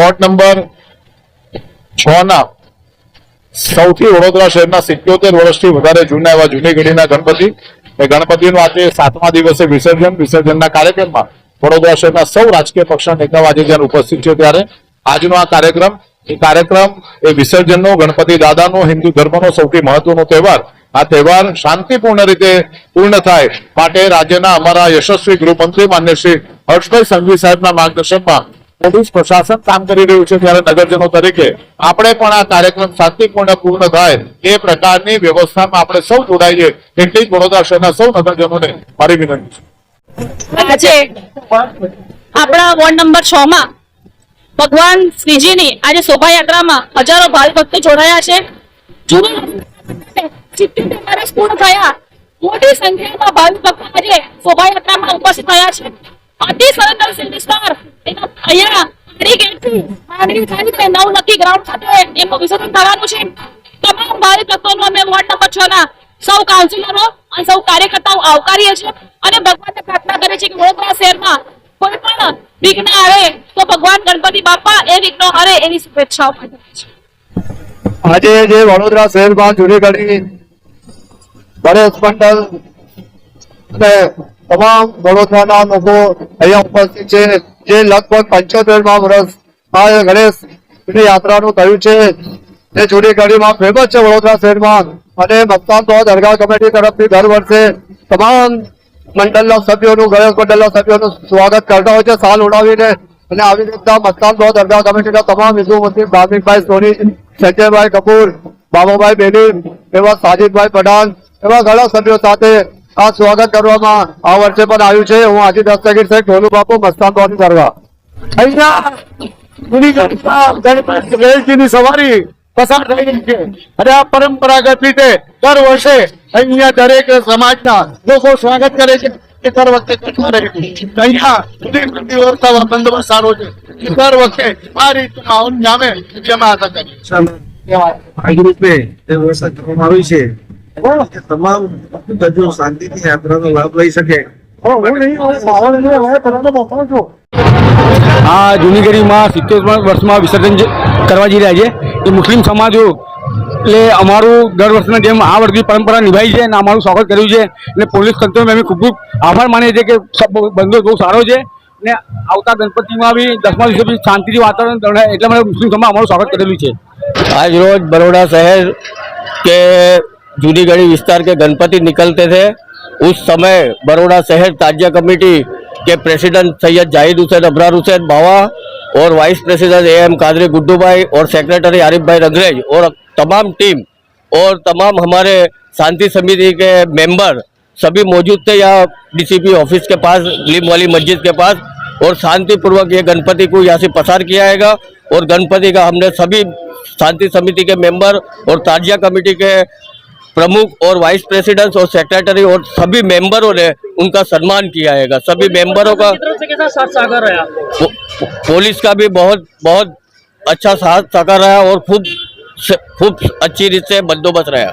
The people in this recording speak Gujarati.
વોર્ડ નંબર છ ના સૌથી વડોદરા શહેરના સિત્યોતેર વર્ષથી વધારે જૂના એવા જૂની ઘડીના ગણપતિ. એ ગણપતિનું આજે સાતમા દિવસે વિસર્જન, વિસર્જનના કાર્યક્રમમાં વડોદરા શહેરના સૌ રાજકીય પક્ષના નેતાઓ આજે જ્યારે ઉપસ્થિત છે ત્યારે આજનો આ કાર્યક્રમ, એ કાર્યક્રમ, એ વિસર્જનનો, ગણપતિ દાદાનો, હિન્દુ ધર્મનો સૌથી મહત્વનો તહેવાર. આ તહેવાર શાંતિપૂર્ણ રીતે પૂર્ણ થાય માટે રાજ્યના અમારા યશસ્વી ગૃહમંત્રી માન્ય શ્રી હર્ષભાઈ સંઘવી સાહેબના માર્ગદર્શનમાં પોલીસ પ્રશાસન કામ કરી રહ્યું છે ત્યારે નગરજનો તરીકે. આપણે પણ આ કાર્યક્રમ શાંતિપૂર્ણ પૂર્ણ થાય એ પ્રકારની વ્યવસ્થામાં આપણે સૌ જોડાઈએ એટલી જ વડોદરા શહેરના સૌ નગરજનોને મારી વિનંતી છે. આપણા વોર્ડ નંબર છ માં ભગવાન શ્રીજીની આજે શોભાયાત્રામાં હજારો ભાવિ ભક્તો જોડાયા છે. મોટી સંખ્યામાં ભાવિ ભક્તો આજે શોભાયાત્રામાં ઉપસ્થિત થયા છે. અતિ સંવેદનશીલ વિસ્તાર એના અહીંયા આડી ગેટથી માંડવી થઈને નવલખી ગ્રાઉન્ડ ખાતે એમનું વિસર્જન થવાનું છે. તમામ ભાવિ ભક્તોનો અમે વોર્ડ નંબર છ ના સૌ કાઉન્સિલરો અને સૌ કાર્યકર્તાઓ આવકારીએ છીએ. અને ભગવાનને પ્રાર્થના કરીએ છીએ કે વડોદરા શહેરમાં કોઈ પણ વિઘ્ન આવે તો ભગવાન ગણપતિ બાપા એ વિઘ્નો હરે એવી શુભેચ્છાઓ આજે જે વડોદરા શહેરમાં જૂની ઘડી ગણેશ મંડળ અને તમામ વડોદરાના લોકો અહીંયા ઉપસ્થિત છે જે લગભગ પંચોતેરમાં વર્ષ આ ગણેશ યાત્રાનું થયું છે. જે જૂની ઘડીમાં ફેમસ છે વડોદરા શહેરમાં અને મતદાન તો દરગાહ કમિટી તરફથી દર વર્ષે તમામ મંડળના સભ્યોનું, ગણેશ મંડળના સભ્યોનું સ્વાગત કરતા હોય છે. સાલ ઉડાવીને અને આવી રીતના મસ્તાન તો દરગાહ કમિટીના તમામ મુસ્લિમ, ધાર્મિકભાઈ સોની, સંજયભાઈ કપૂર, બાબુભાઈ બેની, એવા સાજિદભાઈ પઠાણ, એવા ઘણા સભ્યો સાથે આ સ્વાગત કરવામાં આ વર્ષે પણ આવ્યું છે. હું આજે દસ્તગીર સાહેબ ઢોલુ બાપુ, મસ્તાન તો કરવા સવારી પસાર થઈ છે. અને આ પરંપરાગત રીતે દર વર્ષે અહીંયા દરેક સમાજના લોકો સ્વાગત કરે છે. દર વખતે કરતા રહે છે? અહીંયા વ્યવસ્થા બંદોબસ્ત સારો છે. દર વખતે આ રીતે માહોલ જામે જમા હતા કરી ભાગરૂપે તે વ્યવસ્થા કરવામાં આવી છે. તમામ આ જૂનીગઢીમાં સિત્તેર વર્ષમાં વિસર્જન કરવા જઈ રહ્યા છે એ મુસ્લિમ સમાજો એટલે અમારું દર વર્ષના જેમ આ વર્ષની પરંપરા નિભાઈ છે અને અમારું સ્વાગત કર્યું છે. અને પોલીસ તંત્રને અમે ખૂબ ખૂબ આભાર માનીએ છીએ કે બંદોબસ્ત બહુ સારો છે. અને આવતા ગણપતિમાં બી દસમા દિવસે બી શાંતિથી વાતાવરણ એટલા માટે મુસ્લિમ સમાજ અમારું સ્વાગત કરેલું છે. આજ રોજ બરોડા શહેર કે जूनीगढ़ी विस्तार के गणपति निकलते थे। उस समय बड़ौदा शहर ताजिया कमेटी के प्रेसिडेंट सैयद जाहिद हुसैन अबरार हुसैन बावा और vice president A M Qadri Guddu bhai और सेक्रेटरी आरिफ भाई रंगरेज और तमाम टीम और तमाम हमारे शांति समिति के मेंबर सभी मौजूद थे यहाँ डीसीपी ऑफ़िस के पास, लिम वाली मस्जिद के पास और शांतिपूर्वक ये गणपति को यहाँ से पसार किया जाएगा और गणपति का हमने सभी शांति समिति के मेंबर और ताजिया कमेटी के प्रमुख और वाइस प्रेसिडेंट और सेक्रेटरी और सभी मेंबरों ने उनका सम्मान किया है सभी मेंबरों का पुलिस का भी बहुत बहुत अच्छा साथ सहकार रहा और खूब खूब अच्छी रीत से बंदोबस्त रहा